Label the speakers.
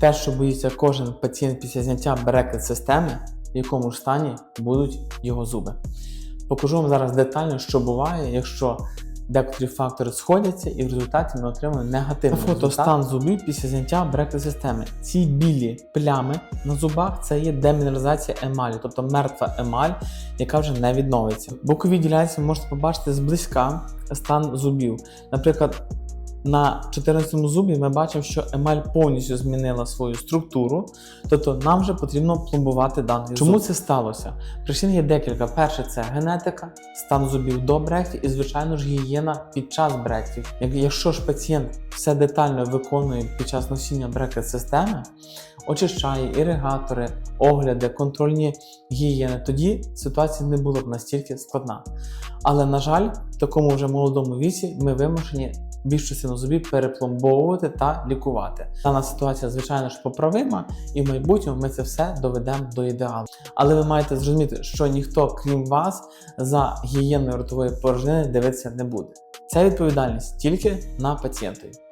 Speaker 1: те, що боїться кожен пацієнт після зняття брекет системи, в якому ж стані будуть його зуби. Покажу вам зараз детально, що буває, якщо декотрі фактори сходяться, і в результаті ми отримуємо негативний фото стан зубів після зняття брекет системи. Ці білі плями на зубах це є демінералізація емалі, тобто мертва емаль, яка вже не відновиться. Бокові ділянці ви можете побачити зблизька стан зубів. Наприклад, на 14 зубі ми бачимо, що емаль повністю змінила свою структуру, тобто нам вже потрібно пломбувати даний Чому це сталося? Причин є декілька. Перше, це генетика, стан зубів до брекетів і, звичайно ж, гігієна під час брекетів. Як- Якщо ж пацієнт все детально виконує під час носіння брекет системи, очищає іригатори, огляди, контрольні гігієни, тоді ситуація не була б настільки складна. Але, на жаль, в такому вже молодому віці ми вимушені більшу на зубі перепломбовувати та лікувати. Дана ситуація, звичайно ж, поправима, і в майбутньому ми це все доведемо до ідеалу. Але ви маєте зрозуміти, що ніхто, крім вас, за гігієною ротової порожнини дивитися не буде. Ця відповідальність тільки на пацієнтові.